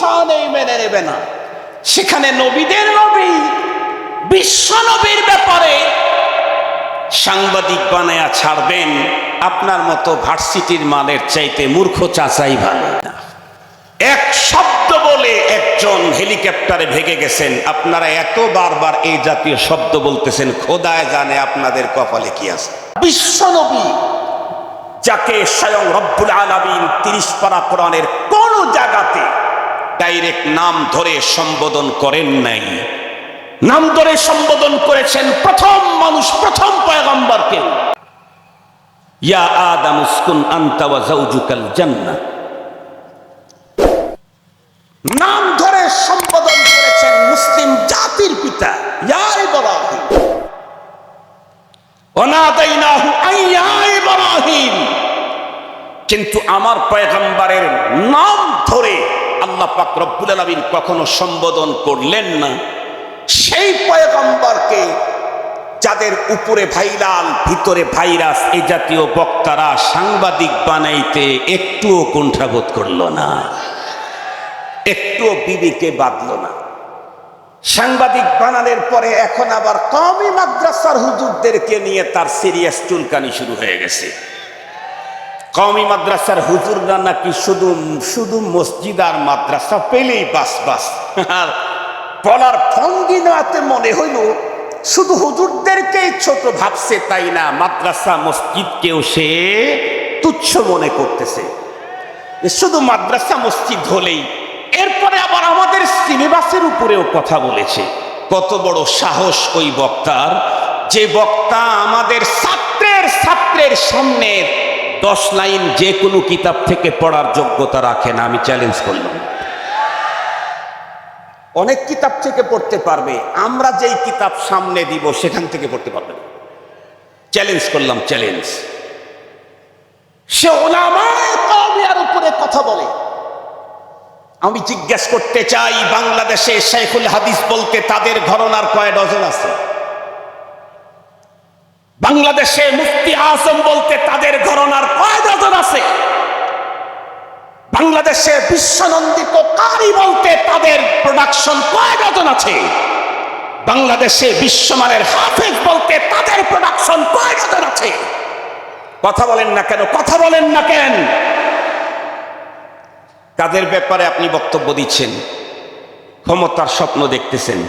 সহনেই মেনে নেবে না। সেখানে নবীদের নবী, বিশ্ব নবীর ব্যাপারে সাংবাদিক বানায়া ছাড়বেন, আপনার মতো ভার্সিটির মালের চাইতে মূর্খ চাচাই ভালো এক শব্দ বলে একজন হেলিকপ্টারে ভেগে গেছেন। আপনারা এত বারবার এই জাতীয় শব্দ বলতেছেন, খোদায় জানে আপনাদের কপালে কি আছে। বিশ্বনবী যাকে স্বয়ং রব্বুল আলামিন তিরিশ পারা কোরআনের কোন জায়গাতে ডাইরেক্ট নাম ধরে সম্বোধন করেন নাই। নাম ধরে সম্বোধন করেছেন প্রথম মানুষ, প্রথম পয়গম্বরকে। নাম ধরে সম্বোধন করেছেন মুসলিম জাতির পিতা ইয়া ইব্রাহিম। অনাদাইনাহু আইয়া ইব্রাহিম। কিন্তু আমার পয়গম্বরের নাম ধরে আল্লাহ পাক রব্বুল আলামিন কখনো সম্বোধন করলেন না। সেই পয়গম্বরকে যাদের উপরে ভাইরাল, ভিতরে ভাইরাস এই জাতীয় বক্তারা সাংবাদিক বানাইতে একটুও কুণ্ঠাবোধ করল না। একটুও বিবিকে বাঁধলো না। সাংবাদিক বানানোর পরে এখন আবার কমই মাদ্রাসার হুজুরদেরকে নিয়ে তার সিরিয়াস চুলকানি শুরু হয়ে গেছে। কওমি মাদ্রাসার হুজুররা নাকি শুধু শুধু মসজিদ আর মাদ্রাসা পেলেই বাস বাস। আর বলার ভঙ্গিনাতে মনে হইল, শুধু হুজুরদেরকেই ছোট ভাবছে তাই না, মাদ্রাসা, মসজিদকেও সে তুচ্ছ মনে করতেছে। শুধু মাদ্রাসা, মসজিদ হলেই। এরপরে আবার আমাদের সিলেবাসের উপরেও কথা বলেছে। কত বড় সাহস ওই বক্তার, যে বক্তা আমাদের ছাত্রের ছাত্রের সামনে দশ লাইন যে কোনো কিতাব থেকে পড়ার যোগ্যতা রাখে না, আমি চ্যালেঞ্জ করলাম। অনেক কিতাব থেকে পড়তে পারবে, আমরা যেই কিতাব সামনে দিব সেখান থেকে পড়তে পারবে না। চ্যালেঞ্জ করলাম চ্যালেঞ্জ সে ওলামায় উপরে কথা বলে। আমি জিজ্ঞেস করতে চাই, বাংলাদেশে শেখুল হাদিস বলতে তাদের ঘরনার কয় ডজন আছে? বাংলাদেশে মুফতি আজম বলতে তাদের ঘরনার কয় আছে? বাংলাদেশে বিশ্বনন্দিত কারি বলতে তাদের প্রোডাকশন কয় আছে? বাংলাদেশে বিশ্বমানের হাফেজ বলতে তাদের প্রোডাকশন কয় আছে? কথা বলেন না কেন? কথা বলেন না কেন? কাদের ব্যাপারে আপনি বক্তব্য দিচ্ছেন? ক্ষমতার স্বপ্ন দেখতেছেন।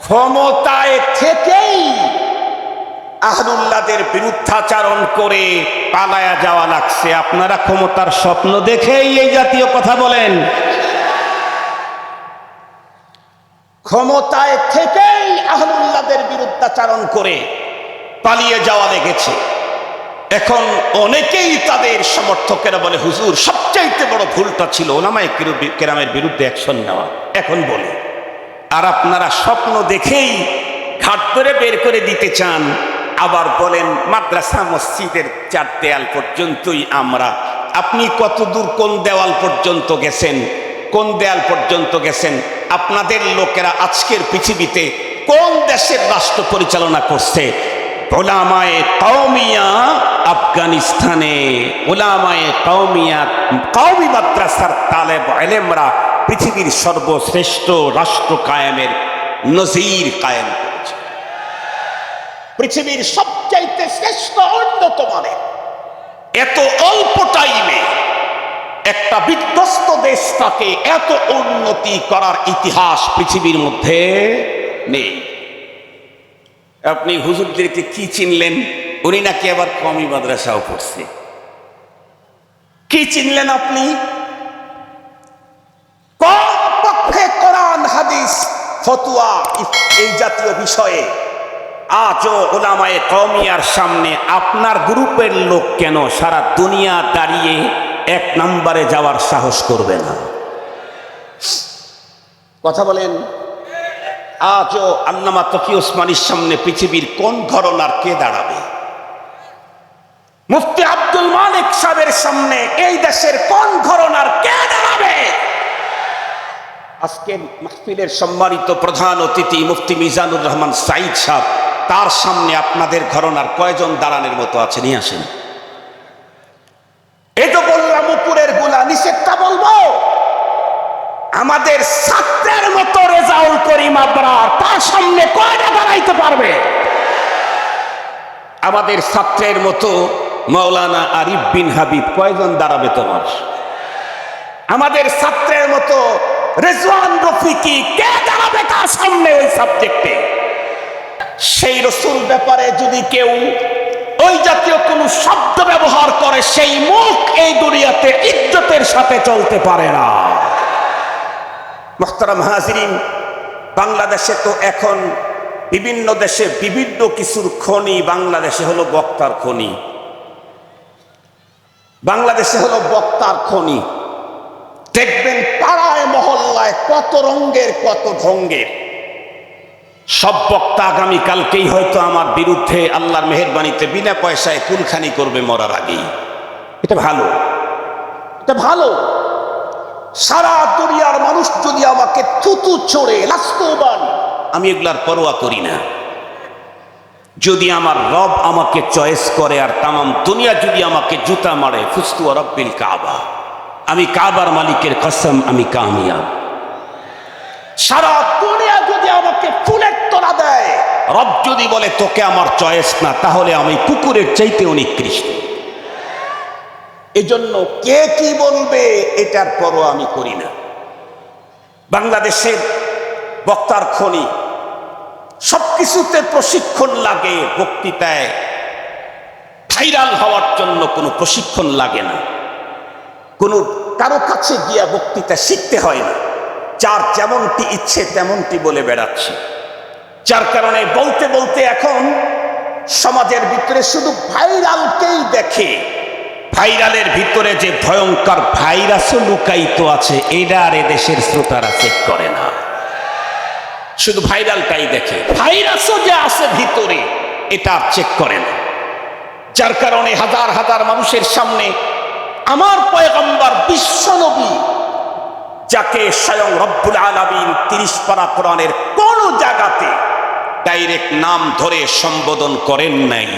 ক্ষমতায় থেকেই আহলুল্লাদের বিরুদ্ধাচারণ করে পালায়া যাওয়া লাগছে। আপনারা ক্ষমতার স্বপ্ন দেখেই এই জাতীয় কথা বলেন। ক্ষমতায় থেকেই আহলুল্লাদের বিরুদ্ধাচারণ করে পালিয়ে যাওয়া লেগেছে। এখন অনেকেই তাদের সমর্থকেরা বলে, হুজুর, সবচাইতে বড় ভুলটা ছিল ওলামায় কেরামের বিরুদ্ধে অ্যাকশন নেওয়া। এখন বলে, আর আপনারা স্বপ্ন দেখেই ঘাট করে বের করে দিতে চান আবার বলেন, মাদ্রাসা মসজিদের চার দেয়াল পর্যন্তই আমরা। আপনি কত দূর কোন দেওয়াল পর্যন্ত গেছেন? কোন দেয়াল পর্যন্ত গেছেন? আপনাদের লোকেরা আজকের পৃথিবীতে কোন দেশের রাষ্ট্র পরিচালনা করছে? আফগানিস্তানে মাদ্রাসার এলেমরা পৃথিবীর সর্বশ্রেষ্ঠ রাষ্ট্র কায়েমের নজির কায়েম। পৃথিবীর সবচাইতে শ্রেষ্ঠ মানের এত অল্প টাইমে একটা বিধ্বস্ত দেশটাকে এত উন্নতি করার ইতিহাস পৃথিবীর মধ্যে নেই। আপনি হুজুরদেরকে কি চিনলেন? উনি নাকি আবার কমি মাদ্রাসাও পড়ছে। কি চিনলেন আপনি? কমপক্ষে কোরআন, হাদিস, ফতুয়া এই জাতীয় বিষয়ে আজও ওলামায়ে কমিয়ার সামনে আপনার গ্রুপের লোক কেন সারা দুনিয়া দাঁড়িয়ে এক নম্বরে যাওয়ার সাহস করবে না? কথা বলেন। আজও আল্লামা তকি ওসমানীর সামনে পৃথিবীর কোন ঘরনার কে দাঁড়াবে? মুফতি আব্দুল মালিক সাহেবের সামনে এই দেশের কোন ঘরনার কে দাঁড়াবে? আজকের মাহফিলের সম্মানিত প্রধান অতিথি মুফতি মিজানুর রহমান সাইদ সাহেব তার সামনে আপনাদের ঘরনার কয়জন দাঁড়ানোর মতো আছে, নিয়ে আসেন। এই তো বললাম, উপরেরগুলা নিষেধটা বলব। আমাদের ছাত্রের মতো রেজাউল করিম আবরার তার সামনে কয়টা দাঁড়াইতে পারবে? আমাদের ছাত্রের মতো মৌলানা আরিফ বিন হাবিব কয়জন দাঁড়াবে তোমার? আমাদের ছাত্রের মতো রেজওয়ান রফিকি কে দাঁড়াবে তার সামনে ওই সাবজেক্টে সেই রসুল ব্যাপারে যদি কেউ ওই জাতীয় কোন শব্দ ব্যবহার করে, সেই মুখ এই দুনিয়াতে ইজ্জতের সাথে চলতে পারে না। মোহতারাম হাজিরিন, বাংলাদেশে তো এখন বিভিন্ন দেশে বিভিন্ন কিছুর খনি, বাংলাদেশে হলো বক্তার খনি। বাংলাদেশে হলো বক্তার খনি। দেখবেন পাড়ায়, মহল্লায় কত রঙ্গের কত ঢঙ্গের। সব বক্তা আগামীকালকেই হয়তো আমার বিরুদ্ধে আল্লাহর মেহরবানিতে বিনা পয়সায় কুলখানি করবে মরার আগেই। এটা ভালো। এটা ভালো। সারা দুনিয়ার মানুষ যদি আমাকে থুতু চড়ে, লাস্তবান, আমি এগুলার পরোয়া করি না। যদি আমার রব আমাকে চয়েস করে আর তামাম দুনিয়া যদি আমাকে জুতা মারে ফুস্তু রব্বিল কাবা। আমি কাবার মালিকের কসম, আমি কামিয়াব। সারা আমাকে ফুলের তোলা দেয়। রব যদি বলে তোকে আমার চয়েস না তাহলে আমি কুকুরের চাইতে নিকৃষ্ট। এজন্য কে কি বলবে এটার পরও আমি করি না। বাংলাদেশের বক্তার খনি সবকিছুতে প্রশিক্ষণ লাগে বক্তৃতায় ভাইরাল হওয়ার জন্য কোনো প্রশিক্ষণ লাগে না। কোনো কারও কাছে গিয়া বক্তৃতা শিখতে হয় না। যার যেমনটি ইচ্ছে তেমনটি বলে বেড়াচ্ছে। যার কারণে বলতে বলতে এখন সমাজের ভিতরে শুধু ভাইরালকেই দেখে, ভাইরালের ভিতরে যে ভয়ঙ্কর ভাইরাসও লুকায়িত আছে, এটা আর দেশের শ্রোতারা চেক করে না। শুধু ভাইরালটাই দেখে, ভাইরাসও যে আছে ভিতরে, এটা আর চেক করে না। যার কারণে হাজার হাজার মানুষের সামনে আমার পয়গম্বর বিশ্বনবী যাকে স্বয়ং রব্বুল আলমিন তিরিশ পারা কোরআনের কোন জায়গাতে ডাইরেক্ট নাম ধরে সম্বোধন করেন নাই।